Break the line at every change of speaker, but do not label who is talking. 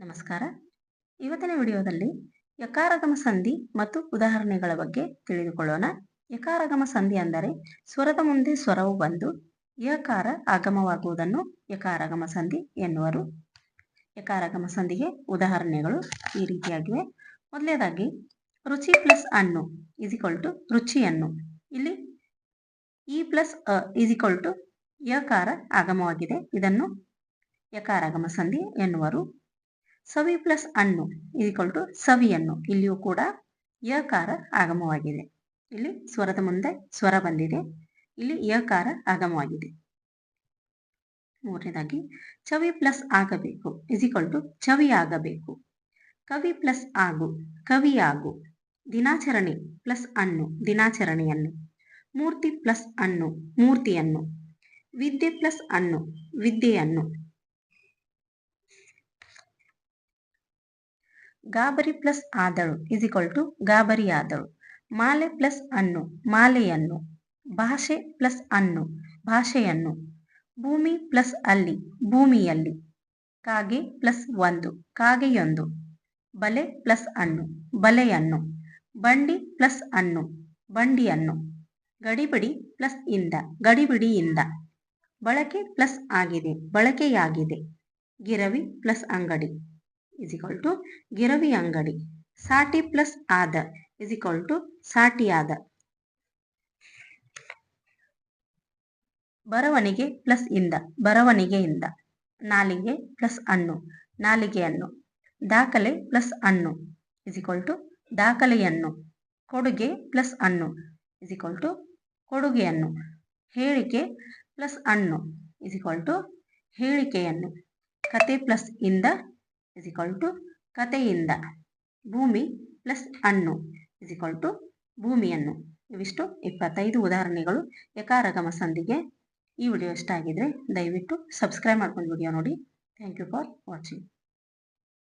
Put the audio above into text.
ನಮಸ್ಕಾರ. ಇವತ್ತಿನ ವಿಡಿಯೋದಲ್ಲಿ ಯಕಾರಗಮ ಸಂಧಿ ಮತ್ತು ಉದಾಹರಣೆಗಳ ಬಗ್ಗೆ ತಿಳಿದುಕೊಳ್ಳೋಣ. ಯಕಾರಗಮ ಸಂಧಿ ಅಂದರೆ ಸ್ವರದ ಮುಂದೆ ಸ್ವರವು ಬಂದು ಯಕಾರ ಆಗಮವಾಗುವುದನ್ನು ಯಕಾರಗಮ ಸಂಧಿ ಎನ್ನುವರು. ಯಕಾರಗಮ ಸಂಧಿಗೆ ಉದಾಹರಣೆಗಳು ಈ ರೀತಿಯಾಗಿವೆ. ಮೊದಲನೇದಾಗಿ ರುಚಿ ಪ್ಲಸ್ ಅನ್ನು ಇಸಿಕ್ವಲ್ ಟು ರುಚಿಯನ್ನು ಇಲ್ಲಿ ಇ ಪ್ಲಸ್, ಅ ಇಸಿಕ್ವಲ್ ಟು ಯಕಾರ ಆಗಮವಾಗಿದೆ. ಇದನ್ನು ಯಕಾರಗಮ ಸಂಧಿ ಎನ್ನುವರು. ಸವಿ ಪ್ಲಸ್ ಅನ್ನು ಈಕ್ವಲ್ ಟು ಸವಿಯನ್ನು, ಇಲ್ಲಿಯೂ ಕೂಡ ಯಕಾರ ಆಗಮವಾಗಿದೆ. ಇಲ್ಲಿ ಸ್ವರದ ಮುಂದೆ ಸ್ವರ ಬಂದಿದೆ, ಇಲ್ಲಿ ಯಕಾರ ಆಗಮವಾಗಿದೆ. ಮೂರನೇದಾಗಿ, ಚವಿ ಪ್ಲಸ್ ಆಗಬೇಕು ಇಸಿಕ್ವಲ್ ಟು ಚವಿ ಆಗಬೇಕು. ಕವಿ ಪ್ಲಸ್ ಆಗು, ಕವಿ ಆಗು, ದಿನಾಚರಣೆ ಪ್ಲಸ್ ಅನ್ನು, ದಿನಾಚರಣೆಯನ್ನು. ಮೂರ್ತಿ ಪ್ಲಸ್ ಅನ್ನು, ಮೂರ್ತಿಯನ್ನು. ವಿದ್ಯೆ ಪ್ಲಸ್ ಅನ್ನು, ವಿದ್ಯೆಯನ್ನು. ಗಾಬರಿ ಪ್ಲಸ್ ಆದಳು ಇಸ್ ಈಕ್ವಲ್ ಟು ಗಾಬರಿ ಆದಳು. ಮಾಲೆ ಪ್ಲಸ್ ಅನ್ನು, ಮಾಲೆಯನ್ನು, ಭಾಷೆ ಪ್ಲಸ್ ಅನ್ನು, ಭಾಷೆಯನ್ನು, ಭೂಮಿ ಪ್ಲಸ್ ಅಲ್ಲಿ, ಭೂಮಿಯಲ್ಲಿ, ಕಾಗೆ ಪ್ಲಸ್ ಒಂದು, ಕಾಗೆಯೊಂದು, ಬಲೆ ಪ್ಲಸ್ ಅನ್ನು, ಬಲೆಯನ್ನು, ಬಂಡಿ ಪ್ಲಸ್ ಅನ್ನು, ಬಂಡಿಯನ್ನು, ಗಡಿಬಿಡಿ ಪ್ಲಸ್ ಇಂದ, ಗಡಿಬಿಡಿಯಿಂದ, ಬಳಕೆ ಪ್ಲಸ್ ಆಗಿದೆ, ಬಳಕೆಯಾಗಿದೆ, ಗಿರವಿ ಪ್ಲಸ್ ಅಂಗಡಿ. ಇಸ್ ಈಕ್ವಲ್ ಟು ಗಿರವಿ ಅಂಗಡಿ. ಸಾಟಿ ಪ್ಲಸ್ ಆದ ಇಸ್ ಈಕ್ವಲ್ ಟು ಸಾಟಿಯಾದ ಬರವಣಿಗೆ ಪ್ಲಸ್ ಇಂದ ಬರವಣಿಗೆಯಿಂದ ನಾಲಿಗೆ ಪ್ಲಸ್ ಹಣ್ಣು ನಾಲಿಗೆಯನ್ನು ದಾಖಲೆ ಪ್ಲಸ್ ಹಣ್ಣು ಇಸ್ ಈಕ್ವಲ್ ಟು ದಾಖಲೆಯನ್ನು ಕೊಡುಗೆ ಪ್ಲಸ್ ಹಣ್ಣು ಇಸ್ ಈಕ್ವಲ್ ಟು ಕೊಡುಗೆಯನ್ನು ಹೇಳಿಕೆ ಪ್ಲಸ್ ಹಣ್ಣು ಇಸ್ ಈಕ್ವಲ್ ಟು ಹೇಳಿಕೆಯನ್ನು ಕತೆ ಪ್ಲಸ್ ಇಂದ ಇಸ್ ಟು ಕಥೆಯಿಂದ. ಭೂಮಿ ಪ್ಲಸ್ ಹಣ್ಣು ಇಸ್ ಟು ಭೂಮಿಯನ್ನು. ಇವಿಷ್ಟು ಇಪ್ಪತ್ತೈದು ಉದಾಹರಣೆಗಳು ಯಕಾರಗಮ ಸಂಧಿಗೆ. ಈ ವಿಡಿಯೋ ಇಷ್ಟ ಆಗಿದ್ರೆ ದಯವಿಟ್ಟು ಸಬ್ಸ್ಕ್ರೈಬ್ ಮಾಡ್ಕೊಂಡು ವಿಡಿಯೋ ನೋಡಿ. Thank you for watching